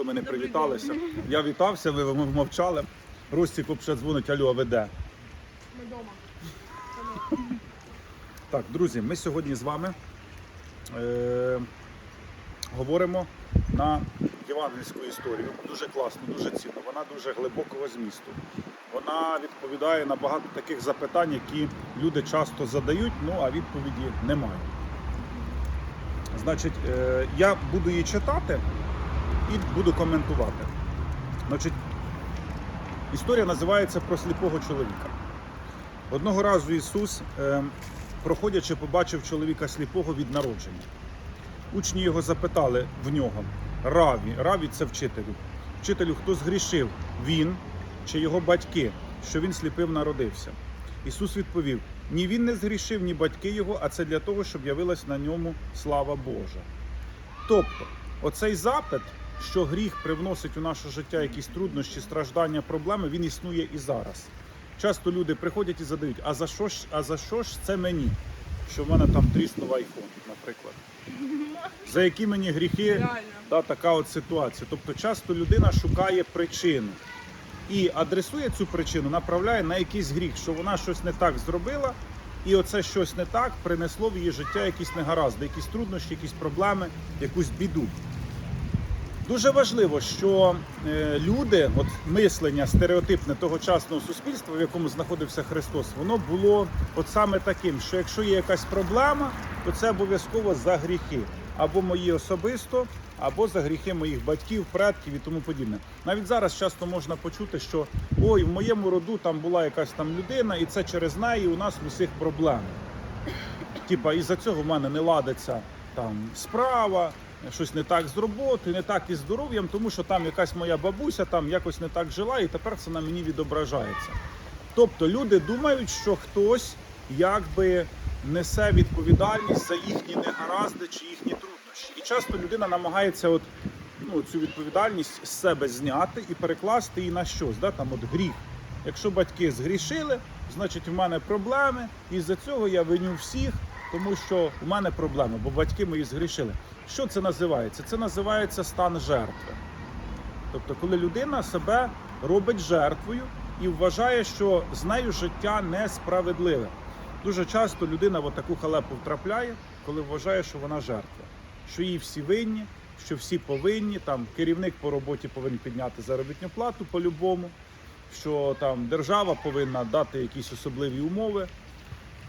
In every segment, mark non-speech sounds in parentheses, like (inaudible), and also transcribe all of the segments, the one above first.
то ми не привіталися. Я вітався, ви мовчали. Ростік взагалі дзвонить, алло, а ви де? Ми вдома. Так, друзі, ми сьогодні з вами е, говоримо на євангельську історію. Дуже класно, дуже цінно. Вона дуже глибокого змісту. Вона відповідає на багато таких запитань, які люди часто задають, ну а відповіді немає. Значить, е, я буду її читати і буду коментувати. Значить, історія називається про сліпого чоловіка. Одного разу Ісус, е, проходячи, побачив чоловіка сліпого від народження. Учні його запитали в нього: Раві, Раві це вчителю. Вчителю, хто згрішив? Він чи його батьки, що він сліпим народився? Ісус відповів: ні він не згрішив, ні батьки його, а це для того, щоб явилась на ньому слава Божа. Тобто, оцей запит, що гріх привносить у наше життя якісь труднощі, страждання, проблеми, він існує і зараз. Часто люди приходять і задають: а за що ж, а за що ж це мені? Що в мене там тріснув айфон, наприклад. За які мені гріхи та, така от ситуація. Тобто часто людина шукає причину і адресує цю причину, направляє на якийсь гріх, що вона щось не так зробила, і оце щось не так принесло в її життя якісь негаразди, якісь труднощі, якісь проблеми, якусь біду. Дуже важливо, що е, люди, от мислення стереотипне тогочасного суспільства, в якому знаходився Христос, воно було от саме таким, що якщо є якась проблема, то це обов'язково за гріхи, або мої особисто, або за гріхи моїх батьків, предків і тому подібне. Навіть зараз часто можна почути, що ой, в моєму роду там була якась там людина, і це через неї у нас усіх проблеми. Типа, із-за цього в мене не ладиться там справа, щось не так з роботою, не так із здоров'ям, тому що там якась моя бабуся там якось не так жила, і тепер це на мені відображається. Тобто люди думають, що хтось якби несе відповідальність за їхні негаразди чи їхні труднощі. І часто людина намагається от, ну, цю відповідальність з себе зняти і перекласти її на щось, да? там от гріх. Якщо батьки згрішили, значить в мене проблеми, і з-за цього я виню всіх, тому що в мене проблеми, бо батьки мої згрішили. Що це називається? Це називається стан жертви. Тобто, коли людина себе робить жертвою і вважає, що з нею життя несправедливе. Дуже часто людина в таку халепу втрапляє, коли вважає, що вона жертва, що їй всі винні, що всі повинні. Там керівник по роботі повинен підняти заробітну плату по-любому, що там держава повинна дати якісь особливі умови.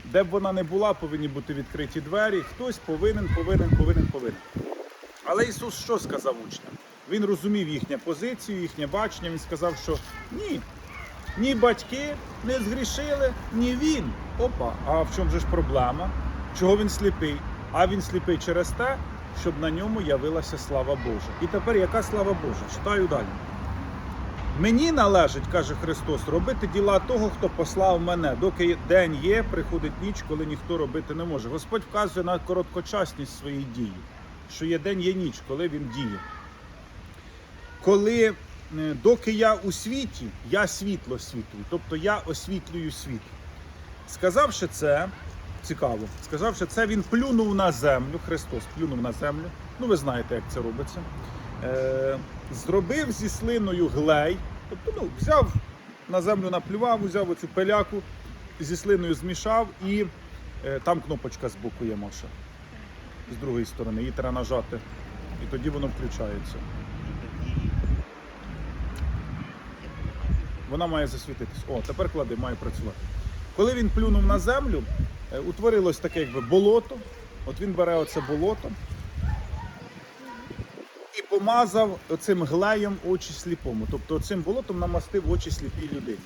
Де б вона не була, повинні бути відкриті двері. Хтось повинен, повинен, повинен, повинен. Але Ісус що сказав учням? Він розумів їхню позицію, їхнє бачення. Він сказав, що ні, ні батьки не згрішили, ні він. Опа, а в чому ж проблема? Чого він сліпий? А він сліпий через те, щоб на ньому явилася слава Божа. І тепер яка слава Божа? Читаю далі. Мені належить, каже Христос, робити діла того, хто послав мене. Доки день є, приходить ніч, коли ніхто робити не може. Господь вказує на короткочасність своєї дії, що є день, є ніч, коли він діє. Коли е, доки я у світі, я світло світу, тобто я освітлюю світ. Сказавши це, цікаво, сказавши це, він плюнув на землю. Христос плюнув на землю. Ну, ви знаєте, як це робиться. Е, зробив зі слиною глей, тобто ну, взяв на землю наплював, взяв оцю пиляку, зі слиною змішав і е, там кнопочка з боку є Маша. З другої сторони, її треба нажати. І тоді воно включається. Вона має засвітитись. О, тепер клади, має працювати. Коли він плюнув на землю, е, утворилось таке якби болото. От він бере оце болото помазав цим глеєм очі сліпому. Тобто цим болотом намастив очі сліпій людині.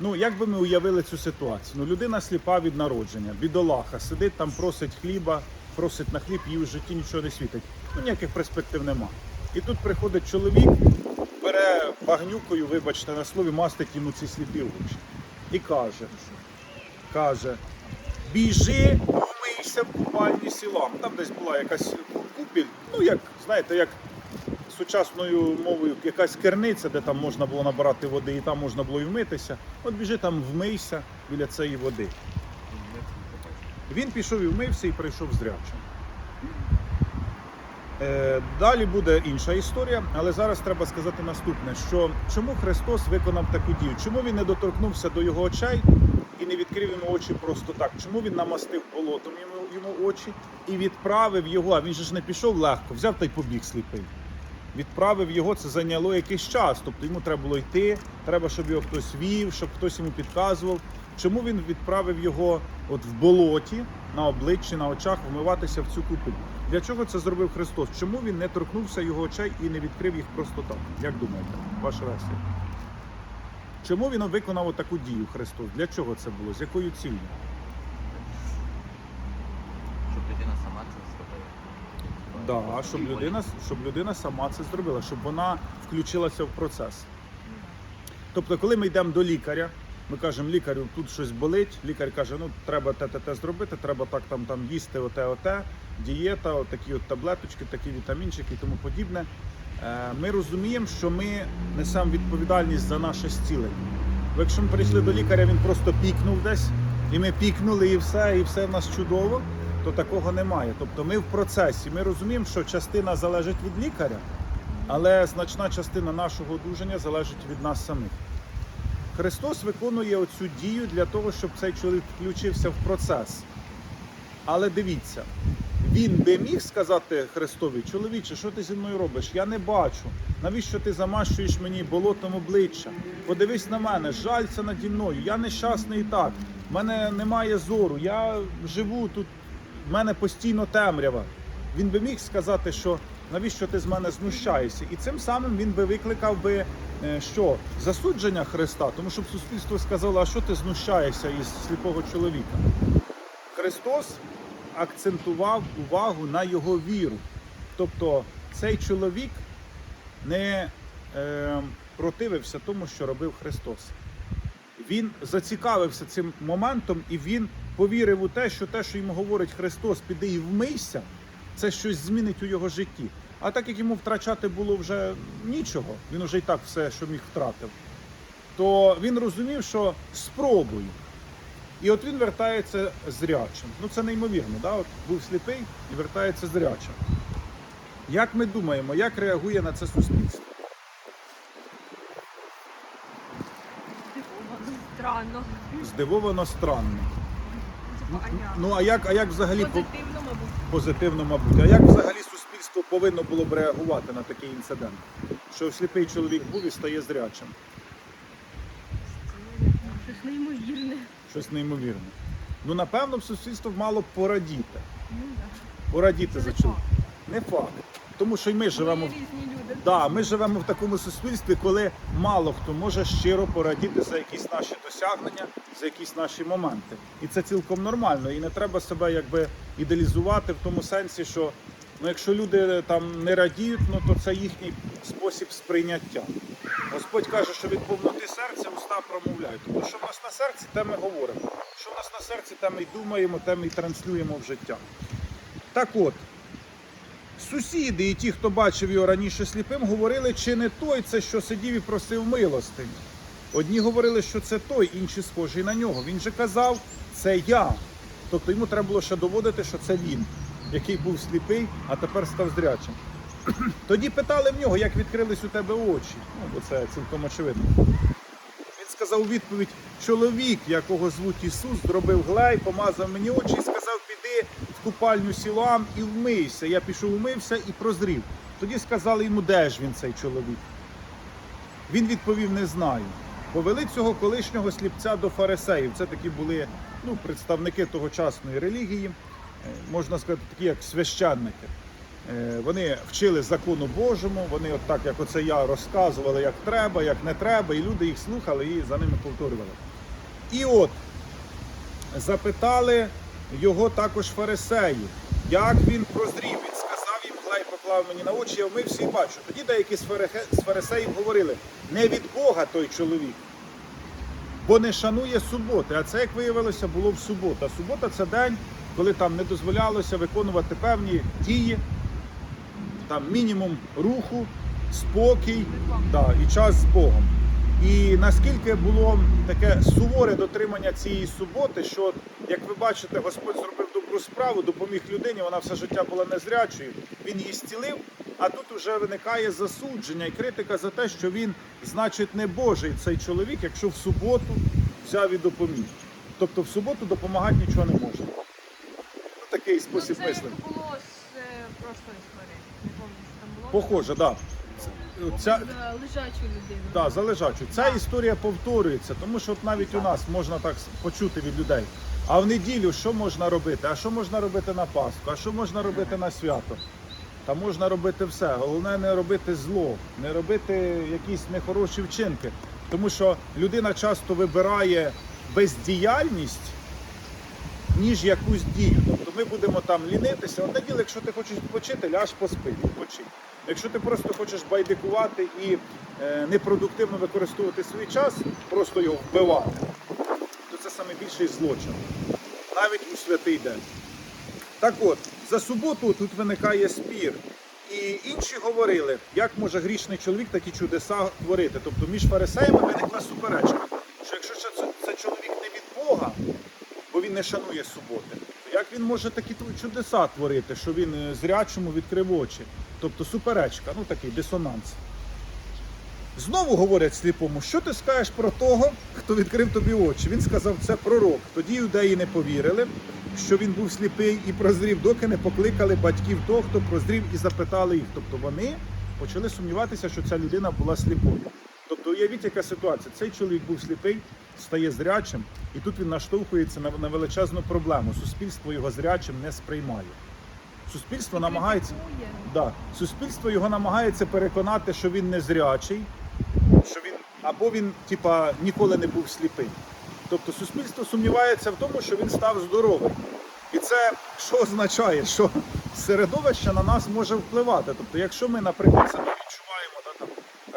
Ну, як би ми уявили цю ситуацію? Ну, людина сліпа від народження, бідолаха, сидить там, просить хліба, просить на хліб, їй в житті нічого не світить. Ну, ніяких перспектив нема. І тут приходить чоловік, бере багнюкою, вибачте на слові, мастить йому ці сліпі очі. І каже, каже, біжи, умийся в купальні сілам. Там десь була якась купіль, ну як, знаєте, як сучасною мовою якась керниця, де там можна було набирати води, і там можна було і вмитися. От біжи там, вмийся біля цієї води. Він пішов і вмився і прийшов зрячим. Е, Далі буде інша історія, але зараз треба сказати наступне: що чому Христос виконав таку дію? Чому він не доторкнувся до його очей і не відкрив йому очі просто так? Чому він намастив болотом йому, йому очі і відправив його? А він же ж не пішов легко, взяв та й побіг сліпий. Відправив його, це зайняло якийсь час. Тобто йому треба було йти, треба, щоб його хтось вів, щоб хтось йому підказував. Чому він відправив його от в болоті на обличчі, на очах вмиватися в цю купель? Для чого це зробив Христос? Чому він не торкнувся його очей і не відкрив їх просто так? Як думаєте, ваша версія? Чому він виконав таку дію Христос? Для чого це було? З якою ціллю? Щоб людина сама це. Да, щоб людина, щоб людина сама це зробила, щоб вона включилася в процес. Тобто, коли ми йдемо до лікаря, ми кажемо лікарю, тут щось болить. Лікар каже, ну треба те, те, те зробити, треба так там, там їсти, оте, оте, дієта, отакі от таблеточки, такі вітамінчики і тому подібне. Е, Ми розуміємо, що ми несемо відповідальність за наше зцілення. Бо якщо ми прийшли до лікаря, він просто пікнув десь, і ми пікнули, і все, і все в нас чудово, то такого немає. Тобто ми в процесі. Ми розуміємо, що частина залежить від лікаря, але значна частина нашого одужання залежить від нас самих. Христос виконує оцю дію для того, щоб цей чоловік включився в процес. Але дивіться, він би міг сказати Христові, чоловіче, що ти зі мною робиш? Я не бачу. Навіщо ти замащуєш мені болотом обличчя? Подивись на мене, жалься наді мною. Я нещасний і так. В мене немає зору. Я живу тут, в мене постійно темрява. Він би міг сказати, що навіщо ти з мене знущаєшся? І цим самим він би викликав би е, що? Засудження Христа, тому щоб суспільство сказало, а що ти знущаєшся із сліпого чоловіка? Христос акцентував увагу на його віру. Тобто цей чоловік не е, противився тому, що робив Христос. Він зацікавився цим моментом і він повірив у те, що те, що йому говорить Христос, піди і вмийся, це щось змінить у його житті. А так як йому втрачати було вже нічого, він вже і так все, що міг втратив, то він розумів, що спробую. І от він вертається зрячим. Ну це неймовірно, да? От був сліпий і вертається зрячим. Як ми думаємо, як реагує на це суспільство? Здивовано, странно. Здивовано странно. Ну а як, а як взагалі Позитивно, мабуть. позитивно, мабуть, а як взагалі суспільство повинно було б реагувати на такий інцидент? Що сліпий чоловік був і стає зрячим? Щось неймовірне. Щось неймовірне. Ну, напевно, б суспільство мало б порадіти. Ну, да. Порадіти Це за факт. Не факт. Тому що й ми живемо в. Да, ми живемо в такому суспільстві, коли мало хто може щиро порадіти за якісь наші досягнення, за якісь наші моменти. І це цілком нормально. І не треба себе якби ідеалізувати в тому сенсі, що ну, якщо люди там не радіють, ну то це їхній спосіб сприйняття. Господь каже, що від повноти серця уста промовляють. Тому що в нас на серці, те ми говоримо. Що в нас на серці, те ми й думаємо, те ми й транслюємо в життя. Так от. Сусіди і ті, хто бачив його раніше сліпим, говорили, чи не той це, що сидів і просив милостині. Одні говорили, що це той, інші схожі на нього. Він же казав, це я. Тобто йому треба було ще доводити, що це він, який був сліпий, а тепер став зрячим. (clears throat) Тоді питали в нього, як відкрились у тебе очі. Ну, бо це цілком очевидно. Він сказав у відповідь: чоловік, якого звуть Ісус, зробив глей, помазав мені очі і сказав, піди в купальню Сілоам і вмийся. Я пішов, умився і прозрів. Тоді сказали йому, де ж він цей чоловік. Він відповів: не знаю. Повели цього колишнього сліпця до фарисеїв. Це такі були ну, представники тогочасної релігії, е, можна сказати, такі як священники. Е, Вони вчили закону Божому, вони от так, як оце я розказували, як треба, як не треба, і люди їх слухали і за ними повторювали. І от запитали його також фарисеї, як він прозрів. Глай поклав мені на очі, я вмив і бачу. Тоді деякі з фарисеїв говорили, не від Бога той чоловік, бо не шанує суботи. А це, як виявилося, було в суботу. А субота це день, коли там не дозволялося виконувати певні дії, там мінімум руху, спокій да, і час з Богом. І наскільки було таке суворе дотримання цієї суботи, що, як ви бачите, Господь зробив добру справу, допоміг людині, вона все життя була незрячою, він її зцілив, а тут вже виникає засудження і критика за те, що він, значить, не Божий цей чоловік, якщо в суботу взяв і допоміг. Тобто в суботу допомагати нічого не можна. Такий спосіб мислення. було з е, прошлої історії. Не пам'ятаю, що там було. Похоже, так. Да. Ця, За лежачу людину. Да, за лежачу. Ця історія повторюється, тому що от навіть у нас можна так почути від людей. А в неділю що можна робити? А що можна робити на Пасху? А що можна робити на свято? Та можна робити все. Головне не робити зло, не робити якісь нехороші вчинки. Тому що людина часто вибирає бездіяльність, ніж якусь дію. Ми будемо там лінитися. Одне діло, якщо ти хочеш відпочити, ляж поспи, відпочинь. Якщо ти просто хочеш байдикувати і е, непродуктивно використовувати свій час, просто його вбивати, то це саме більший злочин. Навіть у святий день. Так от, за суботу тут виникає спір. І інші говорили, як може грішний чоловік такі чудеса творити. Тобто між фарисеями виникла суперечка, що якщо це, це, чоловік не від Бога, бо він не шанує суботи, як він може такі чудеса творити, що він е, зрячому відкрив очі? Тобто суперечка, ну такий дисонанс. Знову говорять сліпому, що ти скажеш про того, хто відкрив тобі очі? Він сказав, це пророк. Тоді юдеї не повірили, що він був сліпий і прозрів, доки не покликали батьків того, хто прозрів, і запитали їх. Тобто вони почали сумніватися, що ця людина була сліпою. Тобто, уявіть, яка ситуація. Цей чоловік був сліпий, стає зрячим, і тут він наштовхується на, величезну проблему. Суспільство його зрячим не сприймає. Суспільство намагається. Да. Суспільство його намагається переконати, що він незрячий, що він або він, типа, ніколи не був сліпий. Тобто суспільство сумнівається в тому, що він став здоровим. І це що означає, що середовище на нас може впливати. Тобто, якщо ми, наприклад, там,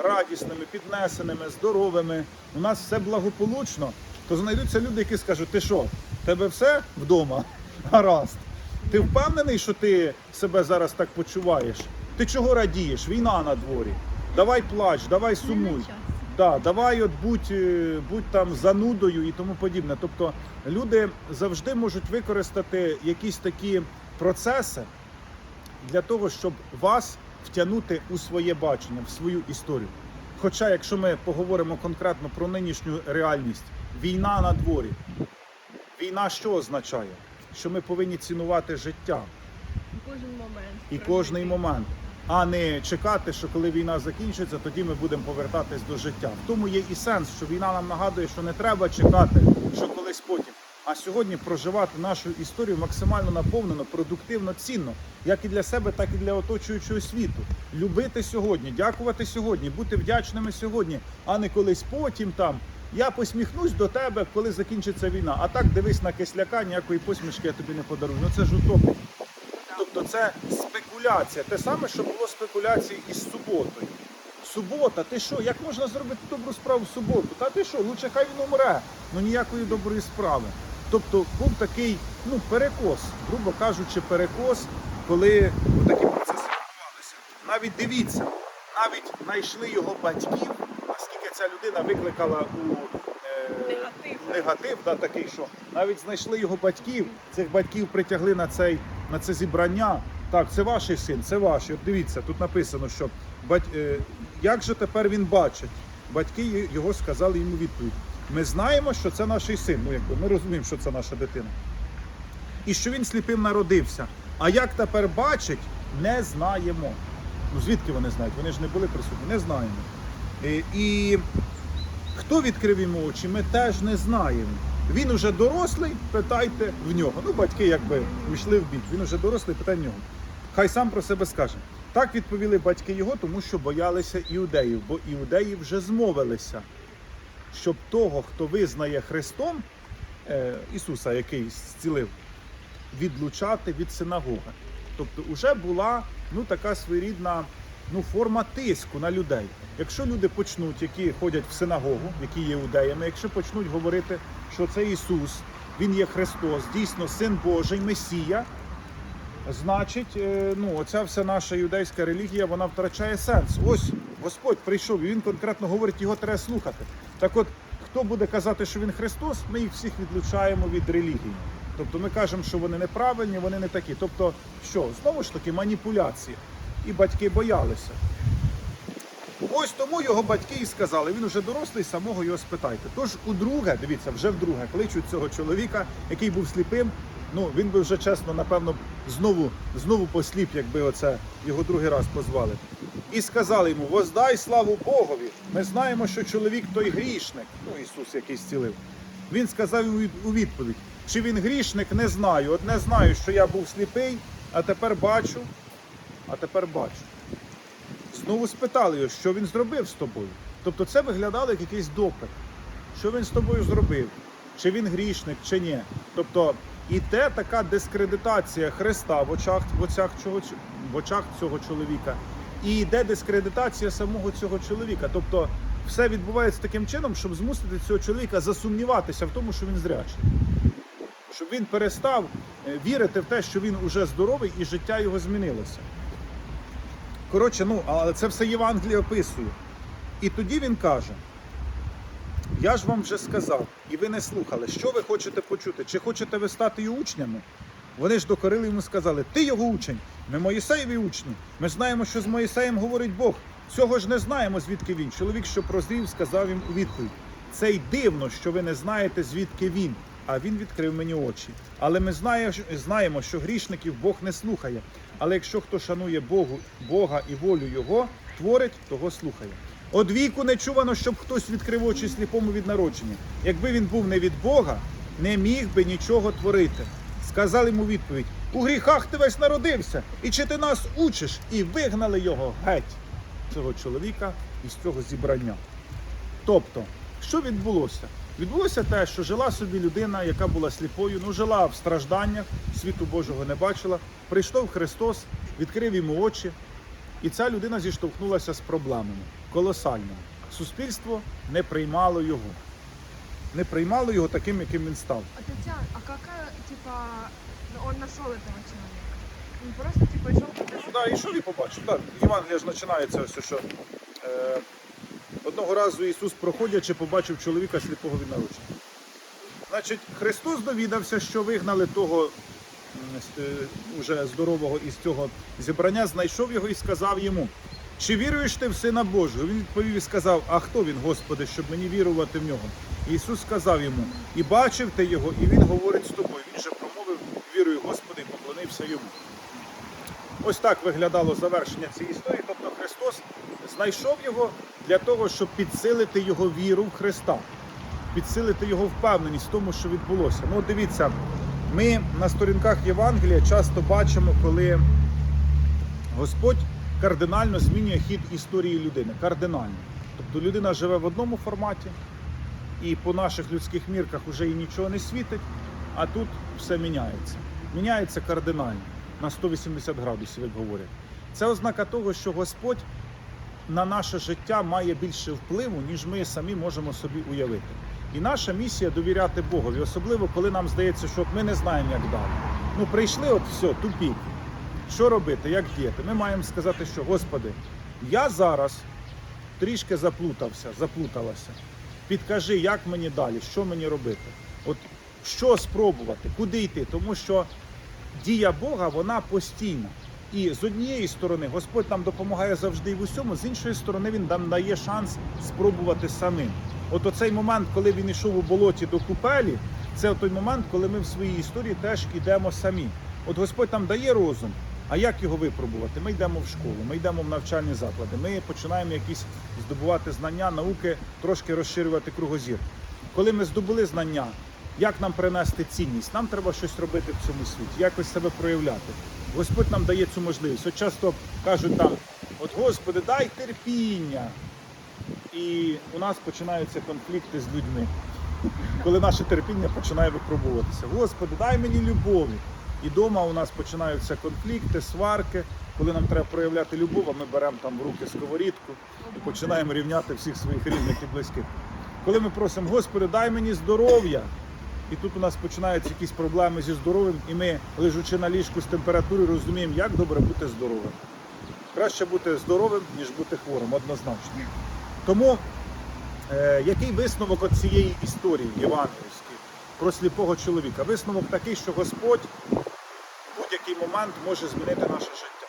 радісними, піднесеними, здоровими, у нас все благополучно, то знайдуться люди, які скажуть, ти що, тебе все вдома? Гаразд. Ти впевнений, що ти себе зараз так почуваєш? Ти чого радієш? Війна на дворі. Давай плач, давай сумуй. Да, давай от будь, е, будь там занудою і тому подібне. Тобто люди завжди можуть використати якісь такі процеси для того, щоб вас втягнути у своє бачення, в свою історію. Хоча, якщо ми поговоримо конкретно про нинішню реальність, війна на дворі. Війна що означає? Що ми повинні цінувати життя Кожен момент. і кожний момент, а не чекати, що коли війна закінчиться, тоді ми будемо повертатись до життя. В тому є і сенс, що війна нам нагадує, що не треба чекати, що колись потім. А сьогодні проживати нашу історію максимально наповнено, продуктивно, цінно, як і для себе, так і для оточуючого світу. Любити сьогодні, дякувати сьогодні, бути вдячними сьогодні, а не колись потім там. Я посміхнусь до тебе, коли закінчиться війна. А так дивись на кисляка, ніякої посмішки я тобі не подарую. Ну це ж утопія. Тобто це спекуляція. Те саме, що було спекуляції із суботою. Субота, ти що? Як можна зробити добру справу в суботу? Та ти що? Лучше хай він умре. Ну ніякої доброї справи. Тобто був такий ну, перекос, грубо кажучи, перекос, коли такі процеси відбувалися. Навіть дивіться, навіть знайшли його батьків, наскільки ця людина викликала у е, Негатив. негатив, да, такий, що навіть знайшли його батьків, цих батьків притягли на, цей, на це зібрання. Так, це ваш син, це ваш. От дивіться, тут написано, що бать, е, як же тепер він бачить? Батьки його сказали йому відповідь. Ми знаємо, що це наш син. Ну, якби ми розуміємо, що це наша дитина. І що він сліпим народився. А як тепер бачить, не знаємо. Ну звідки вони знають? Вони ж не були присутні, не знаємо. Е, І Хто відкрив йому очі, ми теж не знаємо. Він уже дорослий, питайте в нього. Ну, батьки якби йшли в бік. Він уже дорослий, питай в нього. Хай сам про себе скаже. Так відповіли батьки його, тому що боялися іудеїв, бо іудеї вже змовилися, щоб того, хто визнає Христом, е, Ісуса, який зцілив, відлучати від синагоги. Тобто, вже була ну, така своєрідна ну, форма тиску на людей. Якщо люди почнуть, які ходять в синагогу, які є іудеями, якщо почнуть говорити, що це Ісус, Він є Христос, дійсно Син Божий, Месія, значить, е, ну, оця вся наша юдейська релігія вона втрачає сенс. Ось Господь прийшов і він конкретно говорить, його треба слухати. Так от, хто буде казати, що він Христос, ми їх всіх відлучаємо від релігії. Тобто ми кажемо, що вони неправильні, вони не такі. Тобто, що знову ж таки маніпуляції. І батьки боялися. Ось тому його батьки і сказали, він вже дорослий, самого його спитайте. Тож удруге, дивіться, вже вдруге кличуть цього чоловіка, який був сліпим. Ну він би вже чесно, напевно, знову знову посліп, якби оце його другий раз позвали. І сказали йому: воздай славу Богові. Ми знаємо, що чоловік той грішник. Ну, Ісус який зцілив. Він сказав йому у відповідь: чи він грішник, не знаю. Одне знаю, що я був сліпий, а тепер бачу, а тепер бачу знову спитали його, що він зробив з тобою. Тобто це виглядало як якийсь допит. Що він з тобою зробив? Чи він грішник, чи ні. Тобто іде така дискредитація Христа в очах, в очах, цього, в очах цього чоловіка. І йде дискредитація самого цього чоловіка. Тобто все відбувається таким чином, щоб змусити цього чоловіка засумніватися в тому, що він зрячий. Щоб він перестав е, вірити в те, що він уже здоровий і життя його змінилося. Коротше, ну, але це все Євангеліє описує. І тоді він каже: Я ж вам вже сказав, і ви не слухали, що ви хочете почути? Чи хочете ви стати його учнями? Вони ж докорили йому сказали: Ти його учень, ми Моїсеєві учні. Ми знаємо, що з Моїсеєм говорить Бог. Цього ж не знаємо, звідки він. Чоловік, що прозрів, сказав їм у відповідь: Це й дивно, що ви не знаєте, звідки він. А він відкрив мені очі. Але ми знаємо, що грішників Бог не слухає. Але якщо хто шанує Богу, Бога і волю Його, творить, того слухає. Од віку не чувано, щоб хтось відкрив очі сліпому від народження. Якби він був не від Бога, не міг би нічого творити. Сказали йому відповідь: у гріхах ти весь народився, і чи ти нас учиш? І вигнали його геть, цього чоловіка із цього зібрання. Тобто, що відбулося? Відбулося те, що жила собі людина, яка була сліпою, ну жила в стражданнях, світу Божого не бачила. Прийшов Христос, відкрив йому очі, і ця людина зіштовхнулася з проблемами колосальними. Суспільство не приймало його, не приймало його таким, яким він став. А Татьяна, а какая, типа, ну, он нашел этого человека? Он просто, типа, шел Да, і що він побачив? Так, Євангелія ж починається ось, що е, одного разу Ісус, проходячи, побачив чоловіка сліпого від народження. Значить, Христос довідався, що вигнали того е, уже здорового із цього зібрання, знайшов його і сказав йому: Чи віруєш ти в Сина Божого? Він відповів і сказав: А хто він, Господи, щоб мені вірувати в нього? І Ісус сказав йому: І бачив ти його, і він говорить з тобою. Він же промовив вірую Господи і поклонився йому. Ось так виглядало завершення цієї історії. Тобто Христос знайшов його для того, щоб підсилити його віру в Христа, підсилити його впевненість в тому, що відбулося. Ну, дивіться, ми на сторінках Євангелія часто бачимо, коли Господь кардинально змінює хід історії людини. Кардинально. Тобто людина живе в одному форматі, і по наших людських мірках вже їй нічого не світить, а тут все міняється. Міняється кардинально на 180 градусів, як говорять. Це ознака того, що Господь на наше життя має більше впливу, ніж ми самі можемо собі уявити. І наша місія довіряти Богові, особливо коли нам здається, що ми не знаємо, як далі. Ну, прийшли, от все, тупік. Що робити, як діяти? Ми маємо сказати, що Господи, я зараз трішки заплутався, заплуталася. Підкажи, як мені далі, що мені робити? От що спробувати, куди йти? Тому що дія Бога вона постійна. І з однієї сторони Господь нам допомагає завжди і в усьому, з іншої сторони, Він нам дає шанс спробувати самим. От оцей момент, коли він йшов у болоті до купелі, це той момент, коли ми в своїй історії теж йдемо самі. От Господь нам дає розум. А як його випробувати? Ми йдемо в школу, ми йдемо в навчальні заклади, ми починаємо якісь здобувати знання, науки, трошки розширювати кругозір. Коли ми здобули знання, як нам принести цінність? Нам треба щось робити в цьому світі, якось себе проявляти. Господь нам дає цю можливість. От часто кажуть там: от Господи, дай терпіння. І у нас починаються конфлікти з людьми, коли наше терпіння починає випробуватися. Господи, дай мені любові. І вдома у нас починаються конфлікти, сварки. Коли нам треба проявляти любов, а ми беремо там в руки сковорідку і починаємо рівняти всіх своїх рідних і близьких. Коли ми просимо, Господи, дай мені здоров'я. І тут у нас починаються якісь проблеми зі здоров'ям, і ми, лежачи на ліжку з температурою, розуміємо, як добре бути здоровим. Краще бути здоровим, ніж бути хворим, однозначно. Тому е, який висновок от цієї історії євангельської про сліпого чоловіка? Висновок такий, що Господь будь-який момент може змінити наше життя.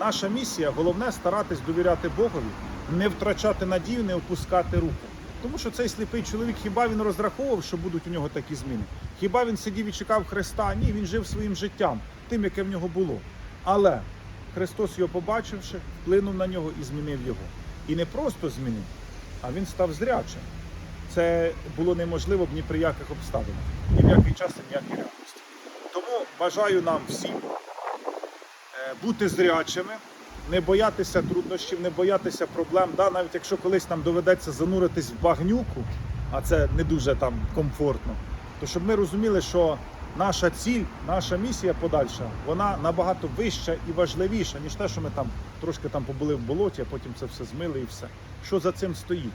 Наша місія головне старатись довіряти Богові, не втрачати надію, не опускати руки. Тому що цей сліпий чоловік, хіба він розраховував, що будуть у нього такі зміни? Хіба він сидів і чекав Христа? Ні, він жив своїм життям, тим, яке в нього було. Але Христос його побачивши, вплинув на нього і змінив його. І не просто змінив, а він став зрячим. Це було неможливо б ні при яких обставинах, ні в який час, ні в якій реальності. Тому бажаю нам всім е, бути зрячими, не боятися труднощів, не боятися проблем. Да, навіть якщо колись нам доведеться зануритись в багнюку, а це не дуже там комфортно, то щоб ми розуміли, що наша ціль, наша місія подальша, вона набагато вища і важливіша, ніж те, що ми там трошки там побули в болоті, а потім це все змили і все. Що за цим стоїть?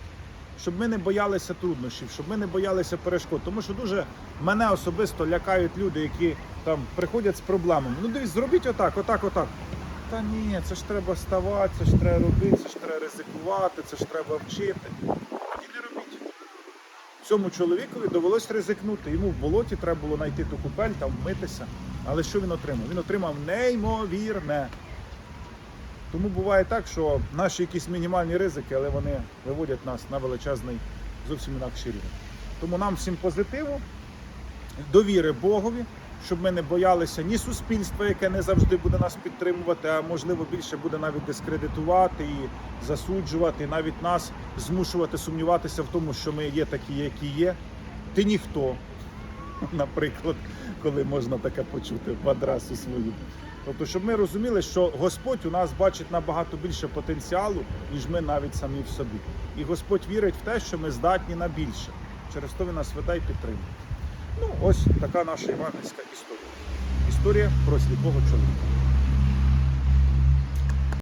Щоб ми не боялися труднощів, щоб ми не боялися перешкод. Тому що дуже мене особисто лякають люди, які там приходять з проблемами. Ну дивись, зробіть отак, отак, отак. Та ні, це ж треба ставати, це ж треба робити, це ж треба ризикувати, це ж треба вчити. І не робіть. Цьому чоловікові довелось ризикнути. Йому в болоті треба було знайти ту купель, там вмитися. Але що він отримав? Він отримав неймовірне. Тому буває так, що наші якісь мінімальні ризики, але вони виводять нас на величезний зовсім інакший рівень. Тому нам всім позитиву, довіри Богові, щоб ми не боялися ні суспільства, яке не завжди буде нас підтримувати, а можливо більше буде навіть дискредитувати і засуджувати, і навіть нас змушувати сумніватися в тому, що ми є такі, які є. Ти ніхто, (laughs) наприклад, коли можна таке почути в адресу свою. Тобто, щоб ми розуміли, що Господь у нас бачить набагато більше потенціалу, ніж ми навіть самі в собі. І Господь вірить в те, що ми здатні на більше. Через то він нас веде і підтримує. Ну, ось така наша івангельська історія. Історія про сліпого чоловіка.